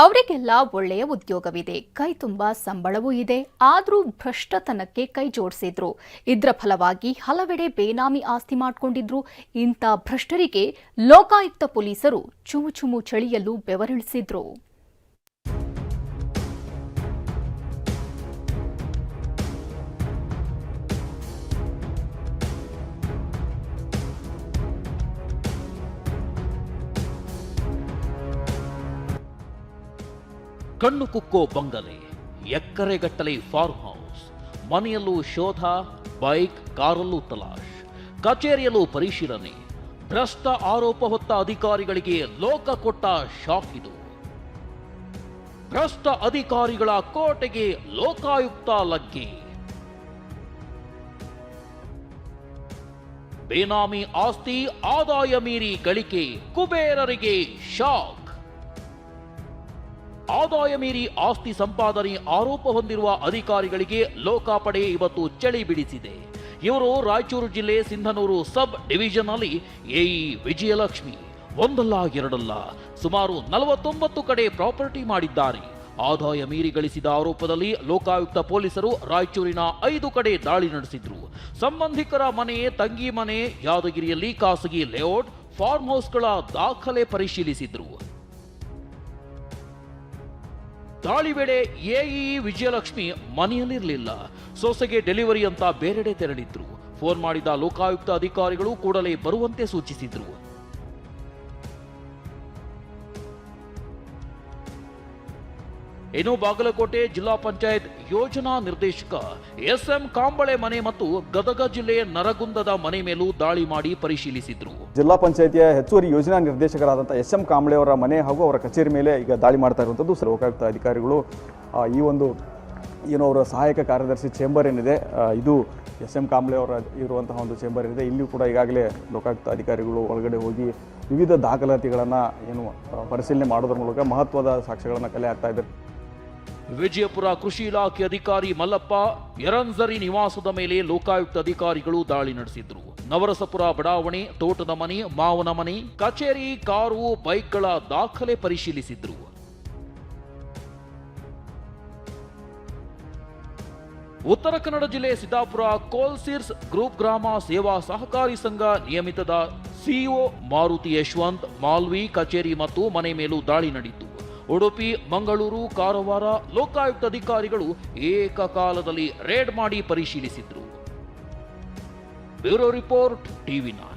ಅವರಿಗೆಲ್ಲ ಒಳ್ಳೆಯ ಉದ್ಯೋಗವಿದೆ. ಕೈ ತುಂಬ ಸಂಬಳವೂ ಇದೆ. ಆದರೂ ಭ್ರಷ್ಟತನಕ್ಕೆ ಕೈ ಜೋಡಿಸಿದ್ರು. ಇದರ ಫಲವಾಗಿ ಹಲವೆಡೆ ಬೇನಾಮಿ ಆಸ್ತಿ ಮಾಡಿಕೊಂಡಿದ್ರು. ಇಂಥ ಭ್ರಷ್ಟರಿಗೆ ಲೋಕಾಯುಕ್ತ ಪೊಲೀಸರು ಚುಮು ಚುಮು ಚಳಿಯಲು ಬೆವರಿಳಿಸಿದ್ರು. ಕಣ್ಣು ಕುಕ್ಕೋ ಬಂಗಲೆ, ಎಕ್ಕರೆಗಟ್ಟಲೆ ಫಾರ್ಮ್ ಹೌಸ್ ಮನೆಯಲ್ಲೂ ಶೋಧ, ಬೈಕ್, ಕಾರಲ್ಲೂ ತಲಾಶ್, ಕಚೇರಿಯಲ್ಲೂ ಪರಿಶೀಲನೆ, ಭ್ರಷ್ಟ ಆರೋಪ ಹೊತ್ತ ಅಧಿಕಾರಿಗಳಿಗೆ ಲೋಕ ಕೊಟ್ಟ ಶಾಕ್ ಇದು. ಭ್ರಷ್ಟ ಅಧಿಕಾರಿಗಳ ಕೋಟೆಗೆ ಲೋಕಾಯುಕ್ತ ಲಗ್ಗೆ. ಬೇನಾಮಿ ಆಸ್ತಿ ಆದಾಯ ಮೀರಿ ಗಳಿಕೆ ಕುಬೇರರಿಗೆ ಶಾಕ್. ಆದಾಯ ಮೀರಿ ಆಸ್ತಿ ಸಂಪಾದನೆ ಆರೋಪ ಹೊಂದಿರುವ ಅಧಿಕಾರಿಗಳಿಗೆ ಲೋಕಾಪಡೆ ಇವತ್ತು ಚಳಿ ಬಿಡಿಸಿದೆ. ಇವರು ರಾಯಚೂರು ಜಿಲ್ಲೆ ಸಿಂಧನೂರು ಸಬ್ ಡಿವಿಷನ್ ಅಲ್ಲಿ ಎಇ ವಿಜಯಲಕ್ಷ್ಮಿ. ಒಂದಲ್ಲ, ಎರಡಲ್ಲ, ಸುಮಾರು ನಲವತ್ತೊಂಬತ್ತು ಕಡೆ ಪ್ರಾಪರ್ಟಿ ಮಾಡಿದ್ದಾರೆ. ಆದಾಯ ಮೀರಿ ಗಳಿಸಿದ ಆರೋಪದಲ್ಲಿ ಲೋಕಾಯುಕ್ತ ಪೊಲೀಸರು ರಾಯಚೂರಿನ ಐದು ಕಡೆ ದಾಳಿ ನಡೆಸಿದ್ರು. ಸಂಬಂಧಿಕರ ಮನೆ, ತಂಗಿ ಮನೆ, ಯಾದಗಿರಿಯಲ್ಲಿ ಖಾಸಗಿ ಲೇಔಟ್, ಫಾರ್ಮ್ ಹೌಸ್ಗಳ ದಾಖಲೆ ಪರಿಶೀಲಿಸಿದ್ರು. ದಾಳಿ ವೇಳೆ ಎಇ ವಿಜಯಲಕ್ಷ್ಮಿ ಮನೆಯಲ್ಲಿರಲಿಲ್ಲ. ಸೊಸೆಗೆ ಡೆಲಿವರಿ ಅಂತ ಬೇರೆಡೆ ತೆರಳಿದ್ರು. ಫೋನ್ ಮಾಡಿದ ಲೋಕಾಯುಕ್ತ ಅಧಿಕಾರಿಗಳು ಕೂಡಲೇ ಬರುವಂತೆ ಸೂಚಿಸಿದ್ರು. ಇನ್ನು ಬಾಗಲಕೋಟೆ ಜಿಲ್ಲಾ ಪಂಚಾಯತ್ ಯೋಜನಾ ನಿರ್ದೇಶಕ ಎಸ್ ಎಂ ಕಾಂಬಳೆ ಮನೆ ಮತ್ತು ಗದಗ ಜಿಲ್ಲೆಯ ನರಗುಂದದ ಮನೆ ಮೇಲೂ ದಾಳಿ ಮಾಡಿ ಪರಿಶೀಲಿಸಿದ್ರು. ಜಿಲ್ಲಾ ಪಂಚಾಯತಿಯ ಹೆಚ್ಚುವರಿ ಯೋಜನಾ ನಿರ್ದೇಶಕರಾದಂಥ ಎಸ್ ಎಂ ಕಾಂಬಳೆ ಅವರ ಮನೆ ಹಾಗೂ ಅವರ ಕಚೇರಿ ಮೇಲೆ ಈಗ ದಾಳಿ ಮಾಡ್ತಾ ಇರುವಂಥದ್ದು ಸರ್ವೋಕಾಯುಕ್ತ ಅಧಿಕಾರಿಗಳು. ಈ ಒಂದು, ಏನು ಅವರ ಸಹಾಯಕ ಕಾರ್ಯದರ್ಶಿ ಚೇಂಬರ್ ಏನಿದೆ ಇದು ಎಸ್ ಎಂ ಕಾಂಬ್ಳೆ ಅವರ ಇರುವಂತಹ ಒಂದು ಚೇಂಬರ್ ಏನಿದೆ, ಇಲ್ಲಿಯೂ ಕೂಡ ಈಗಾಗಲೇ ಲೋಕಾಯುಕ್ತ ಅಧಿಕಾರಿಗಳು ಒಳಗಡೆ ಹೋಗಿ ವಿವಿಧ ದಾಖಲಾತಿಗಳನ್ನು ಏನು ಪರಿಶೀಲನೆ ಮಾಡೋದ್ರ ಮೂಲಕ ಮಹತ್ವದ ಸಾಕ್ಷ್ಯಗಳನ್ನು ಕಲೆ ಹಾಕ್ತಾ ಇದ್ದಾರೆ. ವಿಜಯಪುರ ಕೃಷಿ ಇಲಾಖೆ ಅಧಿಕಾರಿ ಮಲ್ಲಪ್ಪ ಎರಂಜರಿ ನಿವಾಸದ ಮೇಲೆ ಲೋಕಾಯುಕ್ತ ಅಧಿಕಾರಿಗಳು ದಾಳಿ ನಡೆಸಿದ್ರು. ನವರಸಪುರ ಬಡಾವಣೆ, ತೋಟದ ಮನೆ, ಮಾವನ ಮನೆ, ಕಚೇರಿ, ಕಾರು, ಬೈಕ್ಗಳ ದಾಖಲೆ ಪರಿಶೀಲಿಸಿದ್ರು. ಉತ್ತರ ಕನ್ನಡ ಜಿಲ್ಲೆ ಸಿದ್ದಾಪುರ ಕೋಲ್ಸಿರ್ಸ್ ಗ್ರೂಪ್ ಗ್ರಾಮ ಸೇವಾ ಸಹಕಾರಿ ಸಂಘ ನಿಯಮಿತದ ಸಿಇಒ ಮಾರುತಿ ಯಶವಂತ್, ಮಾಲ್ವಿ, ಕಚೇರಿ ಮತ್ತು ಮನೆ ಮೇಲೂ ದಾಳಿ ನಡೆಯಿತು ಉಡುಪಿ ಮಂಗಳೂರು ಕಾರವಾರ ಲೋಕಾಯುಕ್ತ ಅಧಿಕಾರಿಗಳು ಏಕಕಾಲದಲ್ಲಿ ರೇಡ್ ಮಾಡಿ ಪರಿಶೀಲಿಸಿದ್ರು. Bureau report TV nine